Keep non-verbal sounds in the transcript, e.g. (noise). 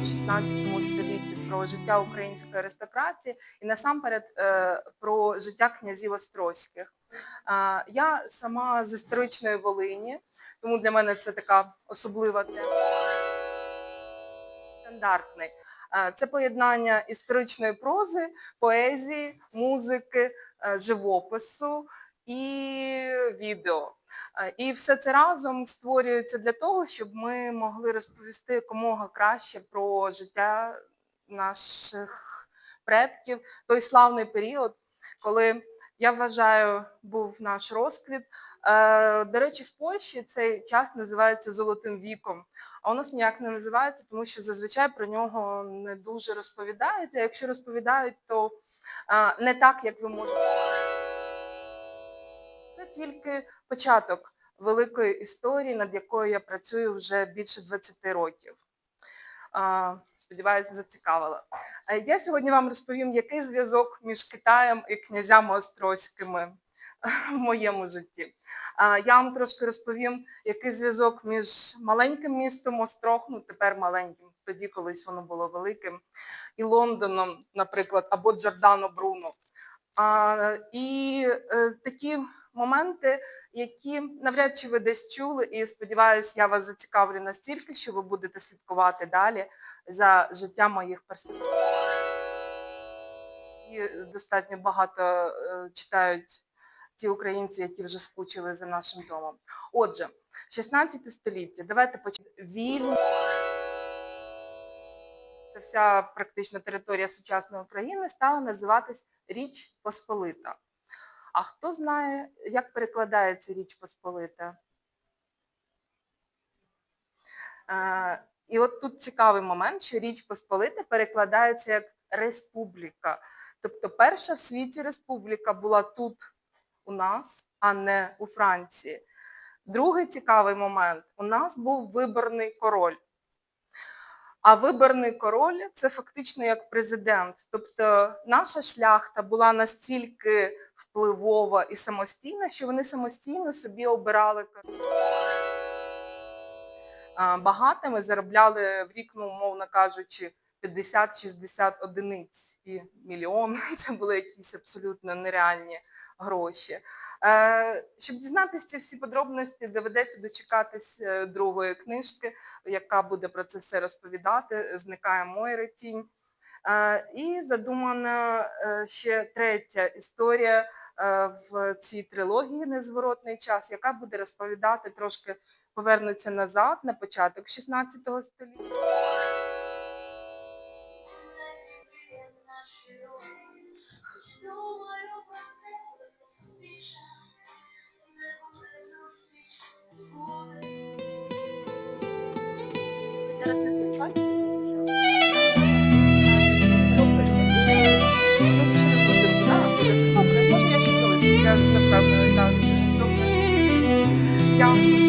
19 столітті про життя української аристократії і насамперед е, про життя князів Острозьких. Е, Я сама з історичної Волині, тому для мене це така особлива тема. Стандартний. Е, Це поєднання історичної прози, поезії, музики, живопису і відео. Е, І все це разом створюється для того, щоб ми могли розповісти якомога краще про життя наших предків, той славний період, коли я вважаю, був наш розквіт. Е, До речі, в Польщі цей час називається золотим віком. А у нас ніяк не називається, тому що зазвичай про нього не дуже розповідають. А якщо розповідають, то е, не так, як ви можете. Тільки початок великої історії, над якою я працюю вже більше 20 років. Сподіваюся, зацікавила. Е, Я сьогодні вам розповім, який зв'язок між Китаєм і князями острозькими в моєму житті. Я вам трошки розповім, який зв'язок між маленьким містом Острог, ну тепер маленьким, тоді колись воно було великим, і Лондоном, наприклад, або Джордано Бруно. І е, такі моменти, які навряд чи ви десь чули, і сподіваюся, я вас зацікавлю настільки, що ви будете слідкувати далі за життям моїх персонажів. І достатньо багато е, читають ті українці, які вже скучили за нашим домом. Отже, 16 століття, давайте почнемо. Вільно. Вся практично територія сучасної України стала називатись Річ Посполита. А хто знає, як перекладається Річ Посполита? Е, І от тут цікавий момент, що Річ Посполита перекладається як республіка. Тобто перша в світі республіка була тут у нас, а не у Франції. Другий цікавий момент: у нас був виборний король. А виборний король це фактично як президент. Тобто наша шляхта була настільки впливова і самостійна, що вони самостійно собі обирали Багатими заробляли в рік, ну, умовно кажучи, 50-60 одиниць і мільйон. (laughs) Це були якісь абсолютно нереальні гроші. Е, Щоб дізнатися ці всі подробності, доведеться дочекатись е, другої книжки, яка буде про це все розповідати. Зникає Мойра тінь. Е, І задумана ще третя історія в цій трилогії Незворотний час, яка буде розповідати трошки повернуться назад на початок 16 століття. Дякую.